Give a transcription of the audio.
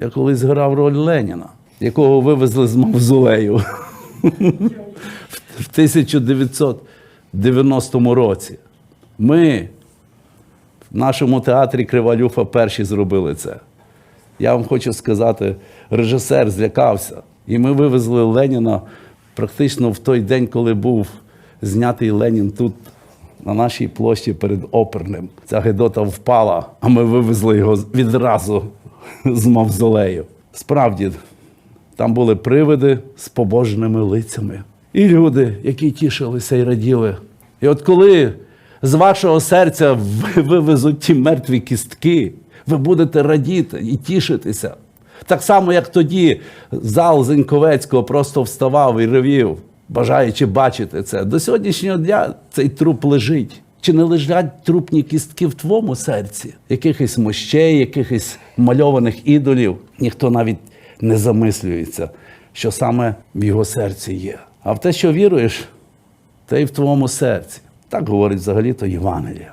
Я колись грав роль Леніна, якого вивезли з мавзолею в 1990 році. Ми в нашому театрі Кривалюфа перші зробили це. Я вам хочу сказати, режисер злякався. І ми вивезли Леніна практично в той день, коли був знятий Ленін тут, на нашій площі перед оперним. Ця Гедота впала, а ми вивезли його відразу з мавзолею. Справді, там були привиди з побожними лицями. І люди, які тішилися і раділи. І от коли з вашого серця ви- вивезуть ті мертві кістки, ви будете радіти і тішитися. Так само, як тоді зал Зеньковецького просто вставав і ревів, бажаючи бачити це. До сьогоднішнього дня цей труп лежить. Чи не лежать трупні кістки в твоєму серці? Якихось мощей, якихось мальованих ідолів? Ніхто навіть не замислюється, що саме в його серці є. А в те, що віруєш, те й в твоєму серці. Так говорить взагалі-то Євангелія.